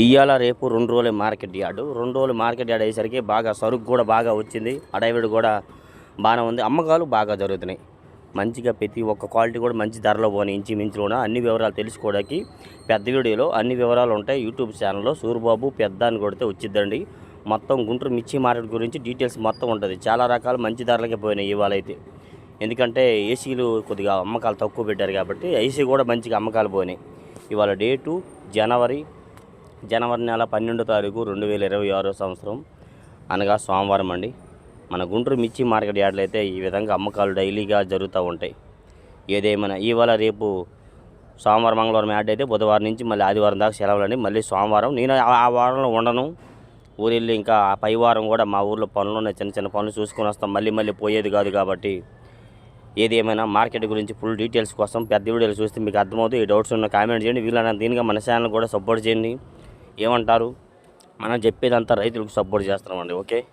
ఇవాళ రేపు రెండు రోజులు మార్కెట్ యార్డు. రెండు రోజులు మార్కెట్ యార్డ్ అయ్యేసరికి బాగా సరుకు కూడా బాగా వచ్చింది. అడవిడి కూడా బాగానే ఉంది. అమ్మకాలు బాగా జరుగుతున్నాయి. మంచిగా ప్రతి ఒక్క క్వాలిటీ కూడా మంచి ధరలో పోనీ ఇంచుమించులోన అన్ని వివరాలు తెలుసుకోవడానికి పెద్ద వీడియోలో అన్ని వివరాలు ఉంటాయి. యూట్యూబ్ ఛానల్లో సూర్యబాబు పెద్ద అని కొడితే వచ్చిద్దండి. మొత్తం గుంటూరు మిర్చి మార్కెట్ గురించి డీటెయిల్స్ మొత్తం ఉంటుంది. చాలా రకాలు మంచి ధరలకే పోయినాయి ఇవాళ అయితే. ఎందుకంటే ఏసీలు కొద్దిగా అమ్మకాలు తక్కువ పెట్టారు కాబట్టి ఏసీ కూడా మంచిగా అమ్మకాలు పోయినాయి. ఇవాళ డేటు జనవరి జనవరి నెల పన్నెండో తారీఖు రెండు వేల ఇరవై ఆరో సంవత్సరం అనగా సోమవారం అండి. మన గుంటూరు మిర్చి మార్కెట్ యార్డ్లు అయితే ఈ విధంగా అమ్మకాలు డైలీగా జరుగుతూ ఉంటాయి. ఏదేమైనా ఇవాళ రేపు సోమవారం మంగళవారం యాడ్ అయితే బుధవారం నుంచి మళ్ళీ ఆదివారం దాకా సెలవులండి. మళ్ళీ సోమవారం నేను ఆ- వారంలో ఉండను. ఊరు వెళ్ళి ఇంకా ఆ పై వారం కూడా మా ఊర్లో పనులు ఉన్నాయి చిన్న చిన్న పనులు చూసుకొని వస్తాం. మళ్ళీ మళ్ళీ పోయేది కాదు కాబట్టి ఏది ఏమైనా మార్కెట్ గురించి ఫుల్ డీటెయిల్స్ కోసం పెద్ద వీడియోలు చూస్తే మీకు అర్థమవుతుంది ఈ డౌట్స్ ఉన్న కామెంట్ చేయండి. వీళ్ళని దీనిగా మన ఛానల్ కూడా సపోర్ట్ చేయండి. ఏమంటారు? మనం చెప్పేదంతా రైతులకు సపోర్ట్ చేస్తున్నామండి ఓకే?